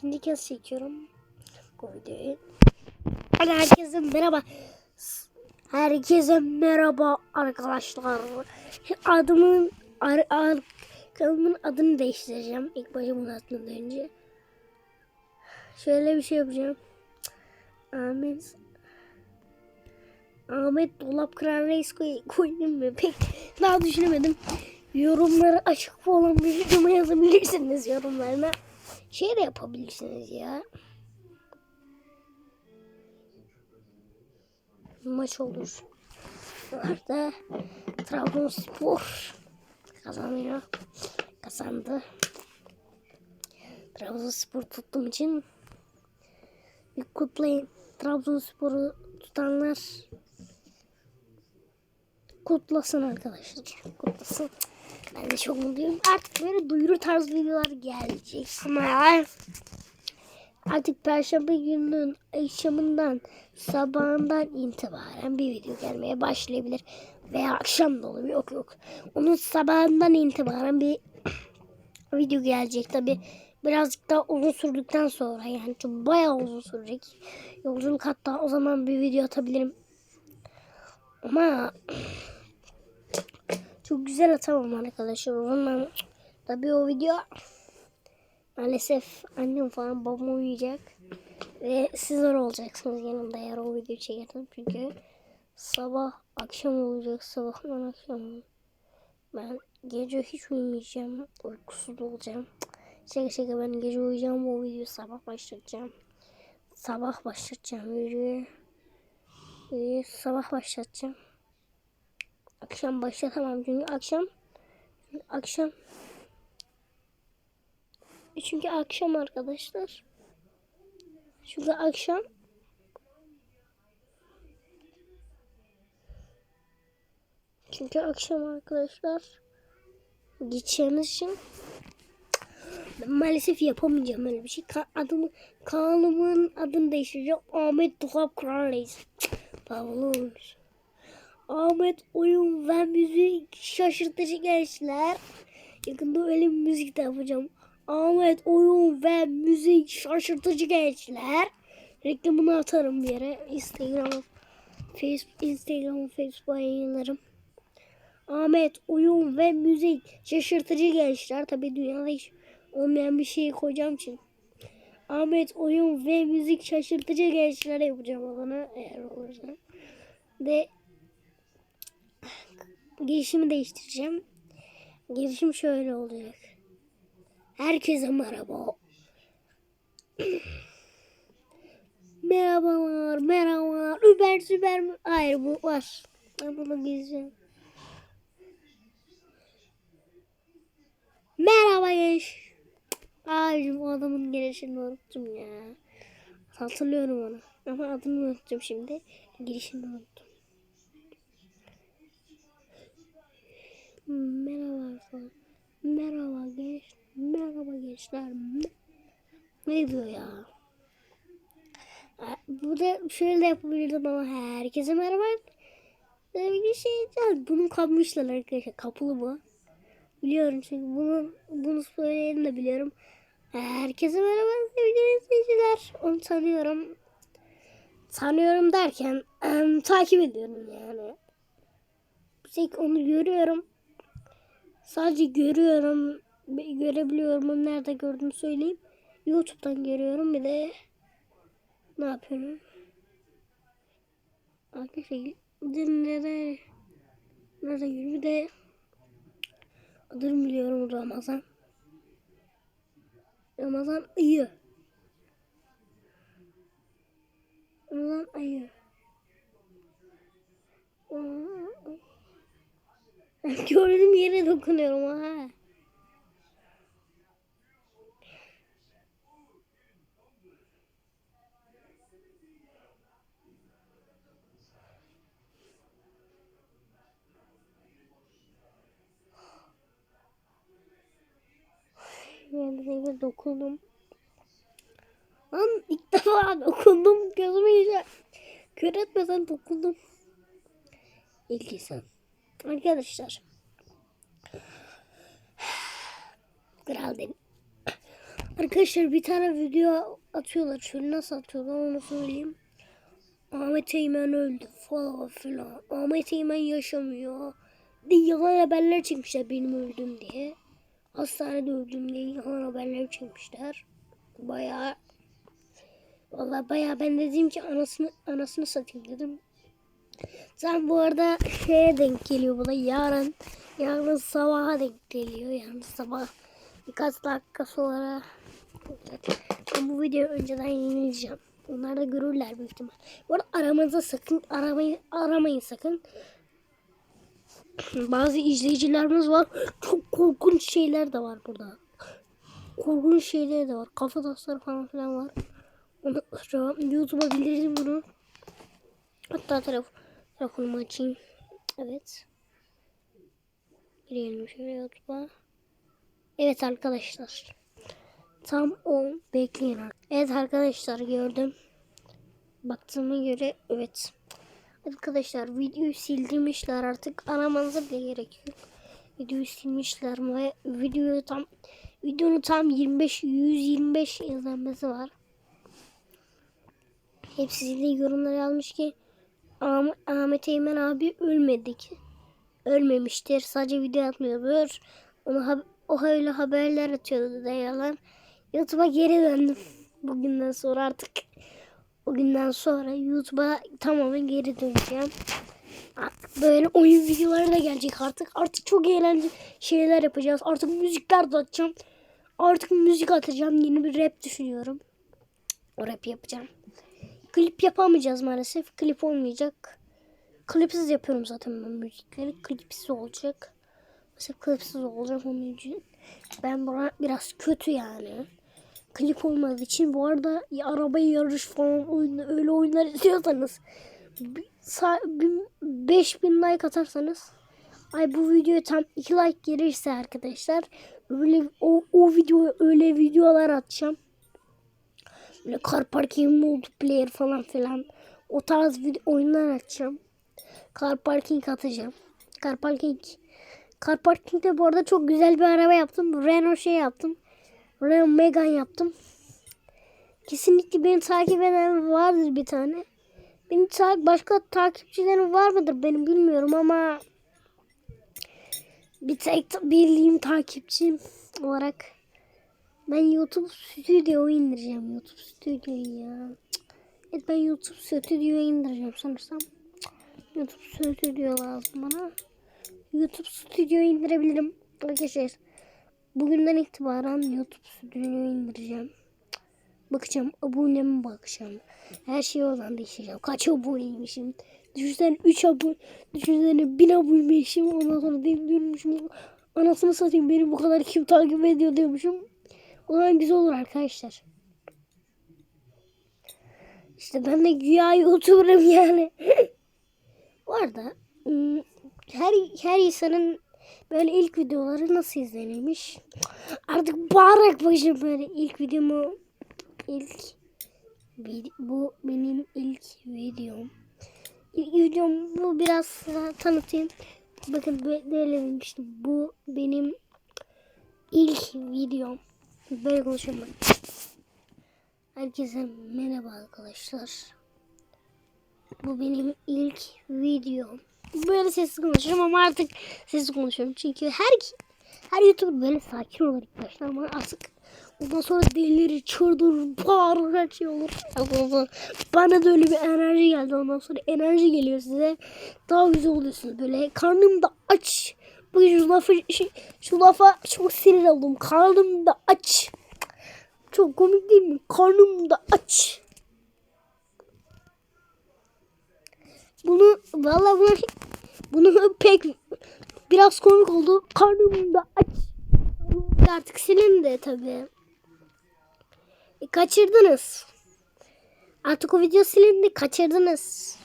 ikinci kez çekiyorum bu videoyu. Hadi herkese merhaba. Herkese merhaba arkadaşlar. Adımın ar, ar, kanalımın adını değiştireceğim. İlk başta bunu atmadan önce. Şöyle bir şey yapacağım. Ahmet Ahmet Dolap Kıran Reis koy, koyayım mı? Pek daha düşünemedim. Yorumları açık olan bir videoma yazabilirsiniz yorumlarına. Şey de yapabilirsiniz ya. Maç olur. Orada Trabzonspor kazanıyor. Kazandı. Trabzonspor tuttuğum için bir kutlayın. Trabzonspor'u tutanlar kutlasın arkadaşlar. Kutlasın. Ben de çok mutluyum. Artık böyle duyuru tarz videolar gelecek. Ama artık perşembe gününün akşamından sabahından itibaren bir video gelmeye başlayabilir. Veya akşam da olur. Yok yok. Onun sabahından itibaren bir video gelecek tabi. Birazcık daha uzun sürdükten sonra yani çok bayağı uzun sürecek. Yolculuk hatta o zaman bir video atabilirim. Ama çok güzel atamam arkadaşlar. O zaman tabii o video maalesef annem falan babam uyuyacak. Ve sizler olacaksınız yanımda eğer o video çekersem. Çünkü sabah akşam olacak. Sabahtan akşam. Ben gece hiç uyumayacağım. Uykusuz olacağım. Şaka şaka ben gece uyuyacağım. O videoyu sabah başlatacağım. Sabah başlatacağım videoyu. Videoyu sabah başlatacağım. Akşam başlatamam çünkü akşam akşam çünkü akşam arkadaşlar. Çünkü akşam çünkü akşam arkadaşlar gideceğimiz için maalesef yapamayacağım öyle bir şey. Ka adımı, kanalımın adını değiştireceğim. Ahmet Duhab Kral Reis. Ahmet oyun ve müzik şaşırtıcı gençler. Yakında öyle bir müzik de yapacağım. Ahmet oyun ve müzik şaşırtıcı gençler. Reklamını atarım bir yere. Instagram, Facebook, Instagram, Facebook yayınlarım. Ahmet oyun ve müzik şaşırtıcı gençler. Tabi dünyada hiç olmayan bir şey koyacağım için. Ahmet oyun ve müzik şaşırtıcı gençler yapacağım adını eğer olursa. De girişimi değiştireceğim. Girişim şöyle olacak. Herkese merhaba. Merhabalar, merhabalar. Uber süper mi? Hayır bu var. Ben bunu gireceğim. Merhaba genç. Abicim o adamın girişini unuttum ya. Hatırlıyorum onu. Ama adını unuttum şimdi. Girişini unuttum. Merhaba falan. Merhaba genç. Merhaba gençler. Ne diyor ya? Ha, Burada şöyle de yapabilirdim ama herkese merhaba. Bir şey değil. Bunu kapmışlar arkadaşlar. Kapılı bu. Biliyorum çünkü bunu bunu söyleyeni de biliyorum. Herkese merhaba sevgili izleyiciler. Onu tanıyorum. Tanıyorum derken takip ediyorum yani. Bir tek onu görüyorum. Sadece görüyorum. Görebiliyorum. Onu nerede gördüm söyleyeyim. YouTube'dan görüyorum. Bir de ne yapıyorum? Arkadaşlar nerede nerede görüyorum? Bir de adını biliyorum Ramazan. Ramazan ayı. Ramazan ayı. Gördüğüm yere dokunuyorum ha. Yerlere dokundum. Lan ilk defa dokundum. Gözümü iyice kör etmeden dokundum. İlk insan. Arkadaşlar. Kral dedim. Arkadaşlar bir tane video atıyorlar. Şöyle nasıl atıyorlar onu söyleyeyim. Ahmet Eymen öldü falan filan. Ahmet Eymen yaşamıyor. diye yalan haberler çekmişler benim öldüm diye. Hastanede öldüm diye yalan haberler çekmişler. Bayağı Vallahi bayağı ben dedim ki anasını anasını satayım dedim. Sen bu arada şeye denk geliyor bu da yarın yarın sabaha denk geliyor yarın sabah birkaç dakika sonra ben bu videoyu önceden yayınlayacağım. Onlar da görürler büyük ihtimal. Bu arada aramanıza sakın aramayın, aramayın sakın. Bazı izleyicilerimiz var. Çok korkunç şeyler de var burada. Korkunç şeyler de var. Kafa tasları falan filan var. Onu YouTube'a bildirdim bunu. Hatta telefon, telefonumu açayım. Evet. Girelim şöyle YouTube'a. Evet arkadaşlar. Tam 10 bekleyin. Evet arkadaşlar gördüm. Baktığıma göre evet. Arkadaşlar videoyu sildirmişler artık aramanıza bile gerek yok. Videoyu silmişler ve videoyu tam videonun tam 25 125 izlenmesi var. Hepsi de yorumlar yazmış ki Ah- Ahmet Eymen abi ölmedi ki. Ölmemiştir. Sadece video atmıyordur. Onu ha- o öyle haberler atıyordu da yalan. YouTube'a geri döndüm. Bugünden sonra artık o günden sonra YouTube'a tamamen geri döneceğim. Böyle oyun videoları da gelecek artık. Artık çok eğlenceli şeyler yapacağız. Artık müzikler de atacağım. Artık müzik atacağım. Yeni bir rap düşünüyorum. O rap yapacağım. Klip yapamayacağız maalesef. Klip olmayacak. Klipsiz yapıyorum zaten ben müzikleri. Klipsiz olacak. Mesela klipsiz olacak onun için. Ben buna biraz kötü yani. Klip olmadığı için bu arada ya, arabayı yarış falan oyun, öyle oyunlar bin- 5000 like atarsanız ay bu videoya tam 2 like gelirse arkadaşlar öyle o, o video öyle videolar atacağım. Böyle car parking multiplayer falan filan o tarz video, oyunlar açacağım. Car parking atacağım. Car parking Car parking'de bu arada çok güzel bir araba yaptım. Renault şey yaptım. Renault Megane yaptım. Kesinlikle beni takip eden vardır bir tane. Beni ta- başka takipçilerim var mıdır benim bilmiyorum ama bir tek bildiğim takipçim olarak ben YouTube Studio indireceğim. YouTube Studio'yu ya. Evet ben YouTube Studio'yu indireceğim sanırsam. YouTube Studio lazım bana. YouTube Studio'yu indirebilirim. Arkadaşlar bugünden itibaren YouTube Studio'yu indireceğim. Bakacağım aboneme bakacağım. Her şeyi oradan değiştireceğim. Kaç aboneymişim. Düşünsene 3 abone. Düşünsene 1000 aboneymişim. Ondan sonra diyormuşum. Anasını satayım beni bu kadar kim takip ediyor diyormuşum. Zaman güzel olur arkadaşlar. İşte ben de güya YouTuber'ım yani. bu arada her, her insanın böyle ilk videoları nasıl izlenilmiş? Artık bağırarak başım böyle ilk videomu ilk bu benim ilk videom. İlk videom bu biraz size tanıtayım. Bakın böyle demiştim. Bu benim ilk videom. Böyle ben. Herkese merhaba arkadaşlar. Bu benim ilk videom. Böyle sessiz konuşuyorum ama artık sessiz konuşuyorum. Çünkü her her YouTuber böyle sakin olur ilk başta ama artık ondan sonra delirir, çıldırır, bağırır, her şey olur. Bana da öyle bir enerji geldi. Ondan sonra enerji geliyor size. Daha güzel oluyorsunuz. Böyle karnım da aç. Bu şu lafı, şu, lafa çok sinir oldum. Karnım da aç. Çok komik değil mi? Karnım da aç. Bunu vallahi bunu bunu pek biraz komik oldu. Karnım da aç. Artık silin de tabii. E, kaçırdınız. Artık o video silindi. Kaçırdınız.